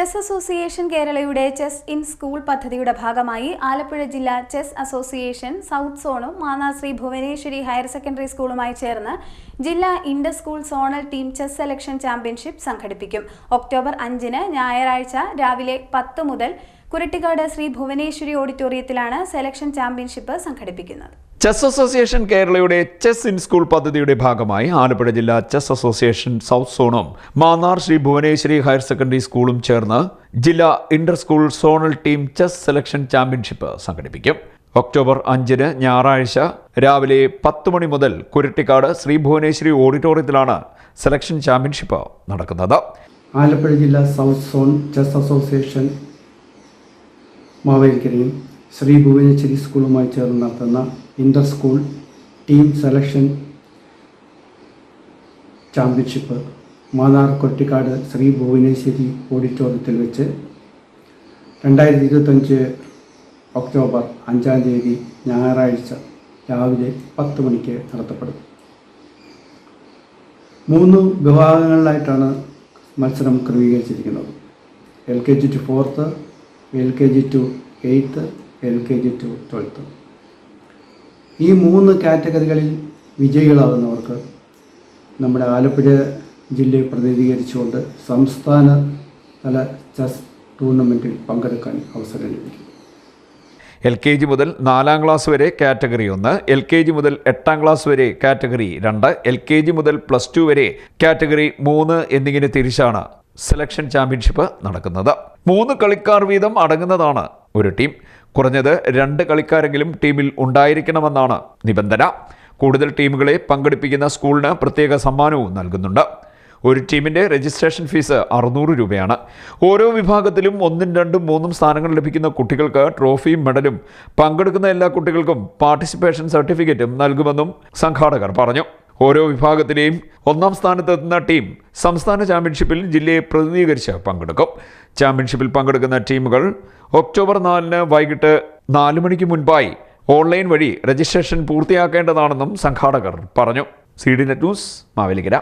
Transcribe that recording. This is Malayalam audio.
ചെസ് അസോസിയേഷൻ കേരളയുടെ ചെസ് ഇൻ സ്കൂൾ പദ്ധതിയുടെ ഭാഗമായി ആലപ്പുഴ ജില്ലാ ചെസ് അസോസിയേഷൻ സൗത്ത് സോണും മാനാശ്രീ ഭുവനേശ്വരി ഹയർ സെക്കൻഡറി സ്കൂളുമായി ചേർന്ന് ജില്ലാ inter school zonal team chess selection championship സംഘടിപ്പിക്കും. ഒക്ടോബർ അഞ്ചിന് ഞായറാഴ്ച രാവിലെ പത്ത് മുതൽ കുരട്ടിക്കാട് ശ്രീ ഭുവനേശ്വരി ഓഡിറ്റോറിയത്തിലാണ് സെലക്ഷൻ ചാമ്പ്യൻഷിപ്പ് സംഘടിപ്പിക്കുന്നത്. ചെസ് അസോസിയേഷൻ കേരളയുടെ ചെസ് ഇൻ സ്കൂൾ പദ്ധതിയുടെ ഭാഗമായി ആലപ്പുഴ ജില്ലാ ചെസ് അസോസിയേഷൻ സൗത്ത് സോണും മാന്നാർ ശ്രീ ഭുവനേശ്വരി ഹയർ സെക്കൻഡറി സ്കൂളും ചേർന്ന് ജില്ലാ inter school zonal team chess selection championship സംഘടിപ്പിക്കും. ഒക്ടോബർ അഞ്ചിന് ഞായറാഴ്ച രാവിലെ പത്ത് മണി മുതൽ കുരട്ടിക്കാട് ശ്രീ ഭുവനേശ്വരി ഓഡിറ്റോറിയത്തിലാണ് സെലക്ഷൻ ചാമ്പ്യൻഷിപ്പ് നടക്കുന്നത്. ആലപ്പുഴ ജില്ലാ സൗത്ത് സോൺ ചെസ് അസോസിയേഷൻ മാവേലിക്കരയും ശ്രീ ഭുവനേശ്വരി സ്കൂളുമായി ചേർന്ന് നടത്തുന്ന inter school team selection championship Mannar Kottikkad Sri Bhuvaneshwari ഓഡിറ്റോറിയത്തിൽ വെച്ച് രണ്ടായിരത്തി ഇരുപത്തഞ്ച് ഒക്ടോബർ അഞ്ചാം തീയതി ഞായറാഴ്ച രാവിലെ പത്ത് മണിക്ക് നടത്തപ്പെടും. മൂന്ന് വിഭാഗങ്ങളിലായിട്ടാണ് മത്സരം ക്രമീകരിച്ചിരിക്കുന്നത്. L K G to fourth L K G to eighth L K G to twelfth ഈ മൂന്ന് കാറ്റഗറികളിൽ വിജയികളാകുന്നവർക്ക് നമ്മുടെ ആലപ്പുഴ ജില്ലയെ പ്രതിനിധീകരിച്ചുകൊണ്ട് സംസ്ഥാന തല ചെസ് ടൂർണമെന്റിൽ പങ്കെടുക്കാൻ അവസരം ലഭിക്കും. എൽ കെ ജി മുതൽ നാലാം ക്ലാസ് വരെ കാറ്റഗറി ഒന്ന് എൽ കെ ജി മുതൽ എട്ടാം ക്ലാസ് വരെ കാറ്റഗറി രണ്ട് എൽ കെ ജി മുതൽ പ്ലസ് ടു വരെ കാറ്റഗറി മൂന്ന് എന്നിങ്ങനെ തിരിച്ചാണ് സെലക്ഷൻ ചാമ്പ്യൻഷിപ്പ് നടക്കുന്നത്. മൂന്ന് കളിക്കാർ വീതം അടങ്ങുന്നതാണ് ഒരു ടീം. കുറഞ്ഞത് രണ്ട് കളിക്കാരെങ്കിലും ടീമിൽ ഉണ്ടായിരിക്കണമെന്നാണ് നിബന്ധന. കൂടുതൽ ടീമുകളെ പങ്കെടുപ്പിക്കുന്ന സ്കൂളിന് പ്രത്യേക സമ്മാനവും നൽകുന്നുണ്ട്. ഒരു ടീമിന്റെ രജിസ്ട്രേഷൻ ഫീസ് അറുന്നൂറ് രൂപയാണ്. ഓരോ വിഭാഗത്തിലും ഒന്നും രണ്ടും മൂന്നും സ്ഥാനങ്ങൾ ലഭിക്കുന്ന കുട്ടികൾക്ക് ട്രോഫിയും മെഡലും പങ്കെടുക്കുന്ന എല്ലാ കുട്ടികൾക്കും പാർട്ടിസിപ്പേഷൻ സർട്ടിഫിക്കറ്റും നൽകുമെന്നും സംഘാടകർ പറഞ്ഞു. ഓരോ വിഭാഗത്തിലെയും ഒന്നാം സ്ഥാനത്തെത്തുന്ന ടീം സംസ്ഥാന ചാമ്പ്യൻഷിപ്പിൽ ജില്ലയെ പ്രതിനിധീകരിച്ച് പങ്കെടുക്കും. ചാമ്പ്യൻഷിപ്പിൽ പങ്കെടുക്കുന്ന ടീമുകൾ ഒക്ടോബർ നാലിന് വൈകിട്ട് നാല് മണിക്ക് മുൻപായി ഓൺലൈൻ വഴി രജിസ്ട്രേഷൻ പൂർത്തിയാക്കേണ്ടതാണെന്നും സംഘാടകർ പറഞ്ഞു. C D net news Mavelikkara.